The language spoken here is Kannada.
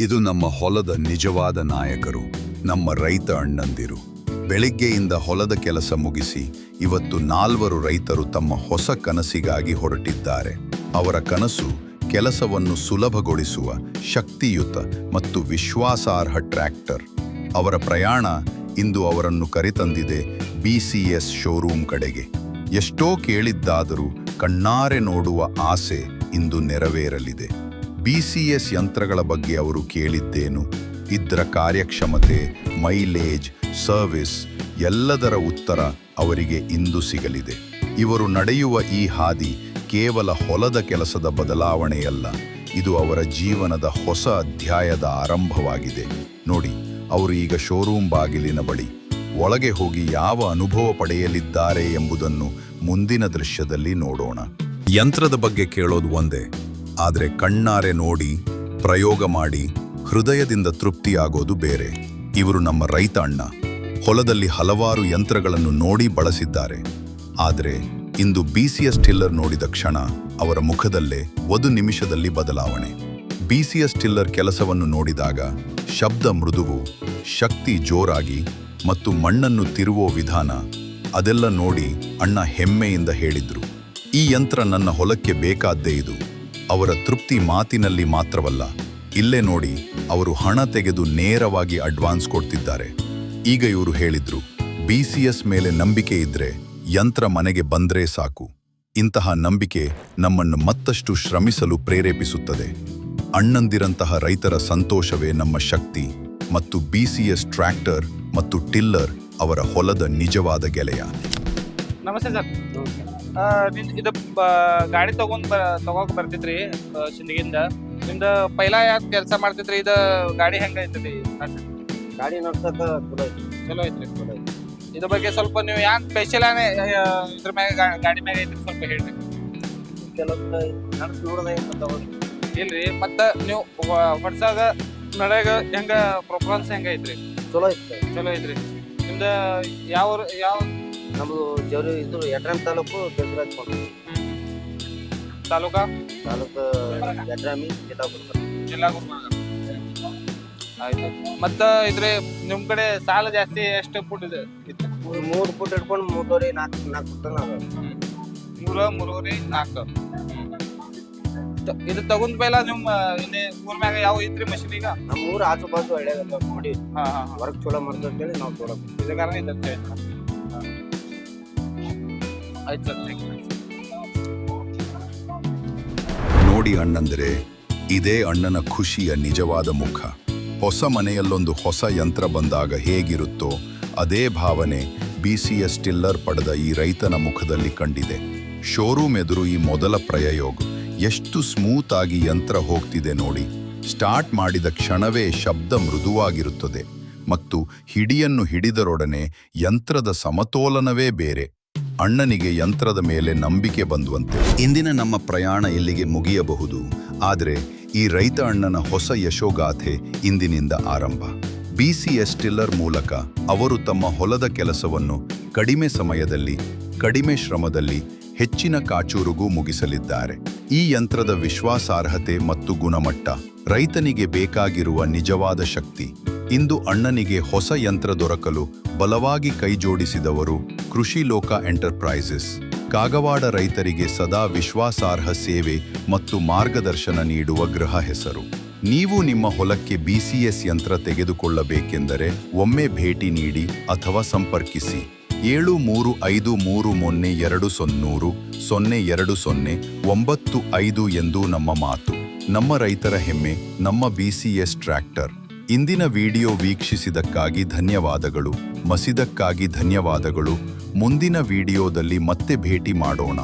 ಇದು ನಮ್ಮ ಹೊಲದ ನಿಜವಾದ ನಾಯಕರು, ನಮ್ಮ ರೈತ ಅಣ್ಣಂದಿರು. ಬೆಳಿಗ್ಗೆಯಿಂದ ಹೊಲದ ಕೆಲಸ ಮುಗಿಸಿ ಇವತ್ತು ನಾಲ್ವರು ರೈತರು ತಮ್ಮ ಹೊಸ ಕನಸಿಗಾಗಿ ಹೊರಟಿದ್ದಾರೆ. ಅವರ ಕನಸು ಕೆಲಸವನ್ನು ಸುಲಭಗೊಳಿಸುವ ಶಕ್ತಿಯುತ ಮತ್ತು ವಿಶ್ವಾಸಾರ್ಹ ಟ್ರ್ಯಾಕ್ಟರ್. ಅವರ ಪ್ರಯಾಣ ಇಂದು ಅವರನ್ನು ಕರೆತಂದಿದೆ ಬಿಸಿಎಸ್ ಶೋರೂಮ್ ಕಡೆಗೆ. ಎಷ್ಟೋ ಕೇಳಿದ್ದಾದರೂ ಕಣ್ಣಾರೆ ನೋಡುವ ಆಸೆ ಇಂದು ನೆರವೇರಲಿದೆ. ಬಿಸಿಎಸ್ ಯಂತ್ರಗಳ ಬಗ್ಗೆ ಅವರು ಕೇಳಿದ್ದೇನು? ಇದರ ಕಾರ್ಯಕ್ಷಮತೆ, ಮೈಲೇಜ್, ಸರ್ವಿಸ್ ಎಲ್ಲದರ ಉತ್ತರ ಅವರಿಗೆ ಇಂದು ಸಿಗಲಿದೆ. ಇವರು ನಡೆಯುವ ಈ ಹಾದಿ ಕೇವಲ ಹೊಲದ ಕೆಲಸದ ಬದಲಾವಣೆಯಲ್ಲ, ಇದು ಅವರ ಜೀವನದ ಹೊಸ ಅಧ್ಯಾಯದ ಆರಂಭವಾಗಿದೆ. ನೋಡಿ, ಅವರು ಈಗ ಶೋರೂಮ್ ಬಾಗಿಲಿನ ಬಳಿ, ಒಳಗೆ ಹೋಗಿ ಯಾವ ಅನುಭವ ಪಡೆಯಲಿದ್ದಾರೆ ಎಂಬುದನ್ನು ಮುಂದಿನ ದೃಶ್ಯದಲ್ಲಿ ನೋಡೋಣ. ಯಂತ್ರದ ಬಗ್ಗೆ ಕೇಳೋದು ಒಂದೇ ಆದರೆ ಕಣ್ಣಾರೆ ನೋಡಿ, ಪ್ರಯೋಗ ಮಾಡಿ, ಹೃದಯದಿಂದ ತೃಪ್ತಿಯಾಗೋದು ಬೇರೆ. ಇವರು ನಮ್ಮ ರೈತ ಅಣ್ಣ ಹೊಲದಲ್ಲಿ ಹಲವಾರು ಯಂತ್ರಗಳನ್ನು ನೋಡಿ ಬಳಸಿದ್ದಾರೆ. ಆದರೆ ಇಂದು ಬಿ ಸಿ ಎಸ್ ಟಿಲ್ಲರ್ ನೋಡಿದ ಕ್ಷಣ ಅವರ ಮುಖದಲ್ಲೇ ಒಂದು ನಿಮಿಷದಲ್ಲಿ ಬದಲಾವಣೆ. ಬಿ ಸಿ ಎಸ್ ಟಿಲ್ಲರ್ ಕೆಲಸವನ್ನು ನೋಡಿದಾಗ ಶಬ್ದ ಮೃದುವು, ಶಕ್ತಿ ಜೋರಾಗಿ ಮತ್ತು ಮಣ್ಣನ್ನು ತಿರುವೋ ವಿಧಾನ ಅದೆಲ್ಲ ನೋಡಿ ಅಣ್ಣ ಹೆಮ್ಮೆಯಿಂದ ಹೇಳಿದ್ರು. ಈ ಯಂತ್ರ ನನ್ನ ಹೊಲಕ್ಕೆ ಬೇಕಾದ್ದೇ ಇದು. ಅವರ ತೃಪ್ತಿ ಮಾತಿನಲ್ಲಿ ಮಾತ್ರವಲ್ಲ, ಇಲ್ಲೇ ನೋಡಿ ಅವರು ಹಣ ತೆಗೆದು ನೇರವಾಗಿ ಅಡ್ವಾನ್ಸ್ ಕೊಡ್ತಿದ್ದಾರೆ. ಈಗ ಇವರು ಹೇಳಿದ್ರು ಬಿಸಿಎಸ್ ಮೇಲೆ ನಂಬಿಕೆ ಇದ್ರೆ ಯಂತ್ರ ಮನೆಗೆ ಬಂದ್ರೆ ಸಾಕು. ಇಂತಹ ನಂಬಿಕೆ ನಮ್ಮನ್ನು ಮತ್ತಷ್ಟು ಶ್ರಮಿಸಲು ಪ್ರೇರೇಪಿಸುತ್ತದೆ. ಅಣ್ಣಂದಿರಂತಹ ರೈತರ ಸಂತೋಷವೇ ನಮ್ಮ ಶಕ್ತಿ ಮತ್ತು ಬಿಸಿಎಸ್ ಟ್ರ್ಯಾಕ್ಟರ್ ಮತ್ತು ಟಿಲ್ಲರ್ ಅವರ ಹೊಲದ ನಿಜವಾದ ಗೆಳೆಯ. ನಮಸ್ತೆ ಸರ್. ಇದು ಗಾಡಿ ತಗೊಂಡ್ ತಗೋಕ್ ಬರ್ತಿತ್ರಿ ಸಿಂದಗಿಂದ ನಿಮ್ದ ಪೈಲಾ ಯಾಕೆ ಕೆಲಸ ಮಾಡ್ತಿದ್ರಿ? ಇದು ಗಾಡಿ ಹೆಂಗ ಐತ್ರಿ? ಗಾಡಿ ನಡ್ಸಕ ಚಲೋ ಐತಿ ಚಲೋ ಐತ್ರಿ ಚಲೋ ಐತಿ ಇದ್ರ ಬಗ್ಗೆ ಸ್ವಲ್ಪ ನೀವು ಯಾಕೆ ಸ್ಪೆಷಲ್ ಇದ್ರ ಮ್ಯಾಗ ಗಾಡಿ ಮ್ಯಾಗ ಐತ್ರಿ ಸ್ವಲ್ಪ ಹೇಳ್ರಿ. ಕೆಲವೊಂದು ನಡ್ಸ್ ನೋಡದ ಇಲ್ರಿ ಮತ್ತ ನೀವು ಹೊಡ್ಸಾಗ ನಡೆಯಾಗ ಹೆಂಗ ಪ್ರೊಫರೆನ್ಸ್ ಹೆಂಗ ಐತ್ರಿ? ಚಲೋ ಐತ್ರಿ. ಚಲೋ ಐತ್ರಿ. ನಿಮ್ದ ಯಾವ ಯಾವ ನಮ್ದು ಜವರಿ ಇದು ಯಡ್ರಾಮ್ ತಾಲೂಕು ಕೋಟೆ ತಾಲೂಕಾ? ತಾಲೂಕು ಯಡ್ರಾಮಿ ಜಿಲ್ಲಾ ಗುಲ್ಬರ್ಗ. ಜಿಲ್ಲಾ ಗುಲ್ಬರ್ಗ. ಆಯ್ತು ಮತ್ತೆ ಇದ್ರೆ ನಿಮ್ ಕಡೆ ಸಾಲ ಜಾಸ್ತಿ ಎಷ್ಟು ಫುಟ್ ಇದೆ? ಮೂರು ಫುಟ್ ಇಟ್ಕೊಂಡು ಮೂರುವರೆ ನಾಲ್ಕು ನಾಲ್ಕು ಫುಟ್ ಮೂರ ಮೂರುವರೆ ನಾಲ್ಕು. ಇದು ತಗೊಂಡ್ ಮೇಲೆ ನಿಮ್ಮ ಇಲ್ಲಿ ಊರ್ ಮ್ಯಾಗ ಯಾವ ಐತ್ರಿ ಮಷಿನ್ ಈಗ? ನಮ್ಮ ಊರ ಆಜು ಬಾಜು ಹಳ್ಳಿಯಾಗ ನೋಡಿ. ಹಾ ಹಾ ವರ್ಕ್ ಚಲೋ ಮಾಡ್ತೇವೆ ಅಂತೇಳಿ ನಾವು ಚಲೋ ಇದ ಕಾರಣ ಇದು change ಮಾಡಿ. ಹಾ. ನೋಡಿ ಅಣ್ಣಂದರೆ, ಇದೇ ಅಣ್ಣನ ಖುಷಿಯ ನಿಜವಾದ ಮುಖ. ಹೊಸ ಮನೆಯಲ್ಲೊಂದು ಹೊಸ ಯಂತ್ರ ಬಂದಾಗ ಹೇಗಿರುತ್ತೋ ಅದೇ ಭಾವನೆ ಬಿಸಿಎಸ್ ಟಿಲ್ಲರ್ ಪಡೆದ ಈ ರೈತನ ಮುಖದಲ್ಲಿ ಕಂಡಿದೆ. ಶೋರೂಮ್ ಎದುರು ಈ ಮೊದಲ ಪ್ರಯೋಗ. ಎಷ್ಟು ಸ್ಮೂತ್ ಆಗಿ ಯಂತ್ರ ಹೋಗ್ತಿದೆ ನೋಡಿ. ಸ್ಟಾರ್ಟ್ ಮಾಡಿದ ಕ್ಷಣವೇ ಶಬ್ದ ಮೃದುವಾಗಿರುತ್ತದೆ. ಮತ್ತು ಹಿಡಿಯನ್ನು ಹಿಡಿದರೊಡನೆ ಯಂತ್ರದ ಸಮತೋಲನವೇ ಬೇರೆ. ಅಣ್ಣನಿಗೆ ಯಂತ್ರದ ಮೇಲೆ ನಂಬಿಕೆ ಬಂದುವಂತೆ. ಇಂದಿನ ನಮ್ಮ ಪ್ರಯಾಣ ಇಲ್ಲಿಗೆ ಮುಗಿಯಬಹುದು. ಆದರೆ ಈ ರೈತ ಅಣ್ಣನ ಹೊಸ ಯಶೋಗಾಥೆ ಇಂದಿನಿಂದ ಆರಂಭ. ಬಿಸಿಎಸ್ ಟಿಲ್ಲರ್ ಮೂಲಕ ಅವರು ತಮ್ಮ ಹೊಲದ ಕೆಲಸವನ್ನು ಕಡಿಮೆ ಸಮಯದಲ್ಲಿ, ಕಡಿಮೆ ಶ್ರಮದಲ್ಲಿ, ಹೆಚ್ಚಿನ ಕಾಚೂರುಗೂ ಮುಗಿಸಲಿದ್ದಾರೆ. ಈ ಯಂತ್ರದ ವಿಶ್ವಾಸಾರ್ಹತೆ ಮತ್ತು ಗುಣಮಟ್ಟ ರೈತನಿಗೆ ಬೇಕಾಗಿರುವ ನಿಜವಾದ ಶಕ್ತಿ. ಇಂದು ಅಣ್ಣನಿಗೆ ಹೊಸ ಯಂತ್ರ ದೊರಕಲು ಬಲವಾಗಿ ಕೈಜೋಡಿಸಿದವರು ಕೃಷಿ ಲೋಕ ಎಂಟರ್ಪ್ರೈಸಸ್. ಕಾಗವಾಡ ರೈತರಿಗೆ ಸದಾ ವಿಶ್ವಾಸಾರ್ಹ ಸೇವೆ ಮತ್ತು ಮಾರ್ಗದರ್ಶನ ನೀಡುವ ಗೃಹ ಹೆಸರು. ನೀವು ನಿಮ್ಮ ಹೊಲಕ್ಕೆ ಬಿಸಿಎಸ್ ಯಂತ್ರ ತೆಗೆದುಕೊಳ್ಳಬೇಕೆಂದರೆ ಒಮ್ಮೆ ಭೇಟಿ ನೀಡಿ ಅಥವಾ ಸಂಪರ್ಕಿಸಿ. ಏಳು ಮೂರು ಐದು ಮೂರು ಮೊನ್ನೆ ಎರಡು ಸೊನ್ನೂರು ಸೊನ್ನೆ ಎರಡು ಸೊನ್ನೆ ಒಂಬತ್ತು ಐದು ಎಂದು ನಮ್ಮ ಮಾತು. ನಮ್ಮ ರೈತರ ಹೆಮ್ಮೆ, ನಮ್ಮ ಬಿಸಿಎಸ್ ಟ್ರ್ಯಾಕ್ಟರ್. ಇಂದಿನ ವಿಡಿಯೋ ವೀಕ್ಷಿಸಿದಕ್ಕಾಗಿ ಧನ್ಯವಾದಗಳು. ಮಸಿದಕ್ಕಾಗಿ ಧನ್ಯವಾದಗಳು. ಮುಂದಿನ ವಿಡಿಯೋದಲ್ಲಿ ಮತ್ತೆ ಭೇಟಿ ಮಾಡೋಣ.